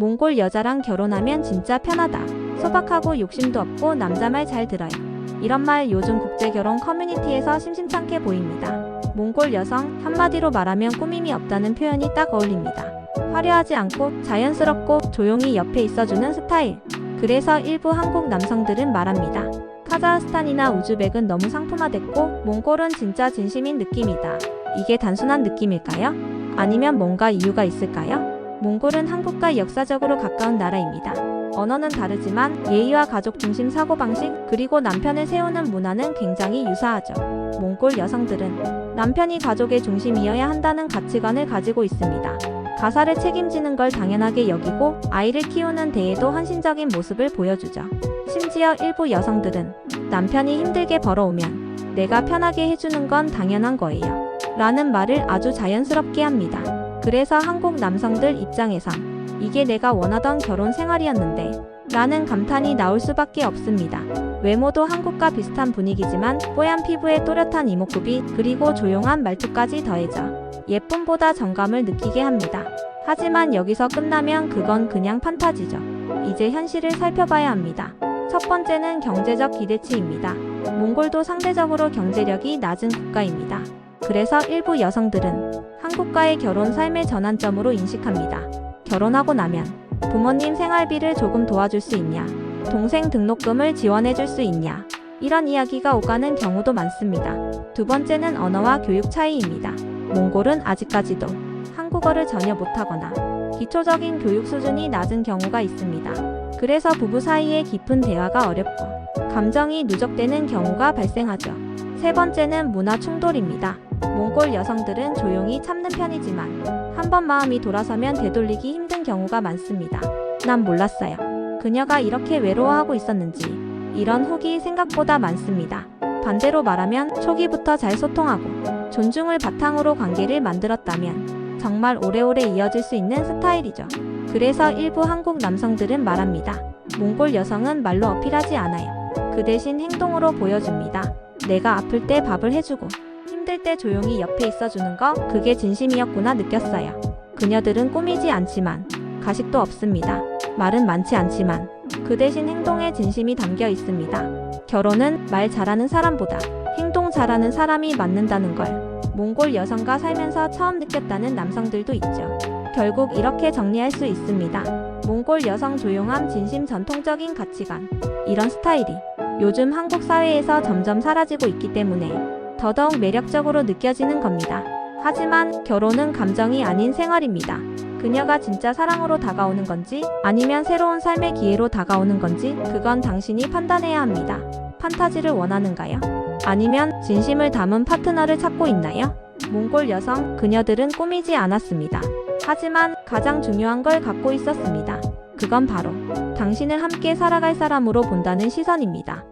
몽골 여자랑 결혼하면 진짜 편하다. 소박하고 욕심도 없고 남자 말 잘 들어요. 이런 말 요즘 국제 결혼 커뮤니티에서 심심찮게 보입니다. 몽골 여성 한마디로 말하면 꾸밈이 없다는 표현이 딱 어울립니다. 화려하지 않고 자연스럽고 조용히 옆에 있어주는 스타일. 그래서 일부 한국 남성들은 말합니다. 카자흐스탄이나 우즈벡은 너무 상품화됐고 몽골은 진짜 진심인 느낌이다. 이게 단순한 느낌일까요? 아니면 뭔가 이유가 있을까요? 몽골은 한국과 역사적으로 가까운 나라입니다. 언어는 다르지만 예의와 가족 중심 사고방식 그리고 남편을 세우는 문화는 굉장히 유사하죠. 몽골 여성들은 남편이 가족의 중심이어야 한다는 가치관을 가지고 있습니다. 가사를 책임지는 걸 당연하게 여기고 아이를 키우는 데에도 헌신적인 모습을 보여주죠. 심지어 일부 여성들은 남편이 힘들게 벌어오면 내가 편하게 해주는 건 당연한 거예요. 라는 말을 아주 자연스럽게 합니다. 그래서 한국 남성들 입장에선 이게 내가 원하던 결혼 생활이었는데 라는 감탄이 나올 수밖에 없습니다. 외모도 한국과 비슷한 분위기지만 뽀얀 피부에 또렷한 이목구비 그리고 조용한 말투까지 더해져 예쁨보다 정감을 느끼게 합니다. 하지만 여기서 끝나면 그건 그냥 판타지죠. 이제 현실을 살펴봐야 합니다. 첫 번째는 경제적 기대치입니다. 몽골도 상대적으로 경제력이 낮은 국가입니다. 그래서 일부 여성들은 한국과의 결혼 삶의 전환점으로 인식합니다. 결혼하고 나면 부모님 생활비를 조금 도와줄 수 있냐? 동생 등록금을 지원해 줄 수 있냐? 이런 이야기가 오가는 경우도 많습니다. 두 번째는 언어와 교육 차이입니다. 몽골은 아직까지도 한국어를 전혀 못하거나 기초적인 교육 수준이 낮은 경우가 있습니다. 그래서 부부 사이의 깊은 대화가 어렵고 감정이 누적되는 경우가 발생하죠. 세 번째는 문화 충돌입니다. 몽골 여성들은 조용히 참는 편이지만 한 번 마음이 돌아서면 되돌리기 힘든 경우가 많습니다. 난 몰랐어요. 그녀가 이렇게 외로워하고 있었는지 이런 후기 생각보다 많습니다. 반대로 말하면 초기부터 잘 소통하고 존중을 바탕으로 관계를 만들었다면 정말 오래오래 이어질 수 있는 스타일이죠. 그래서 일부 한국 남성들은 말합니다. 몽골 여성은 말로 어필하지 않아요. 그 대신 행동으로 보여줍니다. 내가 아플 때 밥을 해주고 힘들 때 조용히 옆에 있어주는 거 그게 진심이었구나 느꼈어요. 그녀들은 꾸미지 않지만 가식도 없습니다. 말은 많지 않지만 그 대신 행동에 진심이 담겨 있습니다. 결혼은 말 잘하는 사람보다 행동 잘하는 사람이 맞는다는 걸 몽골 여성과 살면서 처음 느꼈다는 남성들도 있죠. 결국 이렇게 정리할 수 있습니다. 몽골 여성 조용함 진심 전통적인 가치관 이런 스타일이 요즘 한국 사회에서 점점 사라지고 있기 때문에 더더욱 매력적으로 느껴지는 겁니다. 하지만 결혼은 감정이 아닌 생활입니다. 그녀가 진짜 사랑으로 다가오는 건지 아니면 새로운 삶의 기회로 다가오는 건지 그건 당신이 판단해야 합니다. 판타지를 원하는가요? 아니면 진심을 담은 파트너를 찾고 있나요? 몽골 여성 그녀들은 꾸미지 않았습니다. 하지만 가장 중요한 걸 갖고 있었습니다. 그건 바로 당신을 함께 살아갈 사람으로 본다는 시선입니다.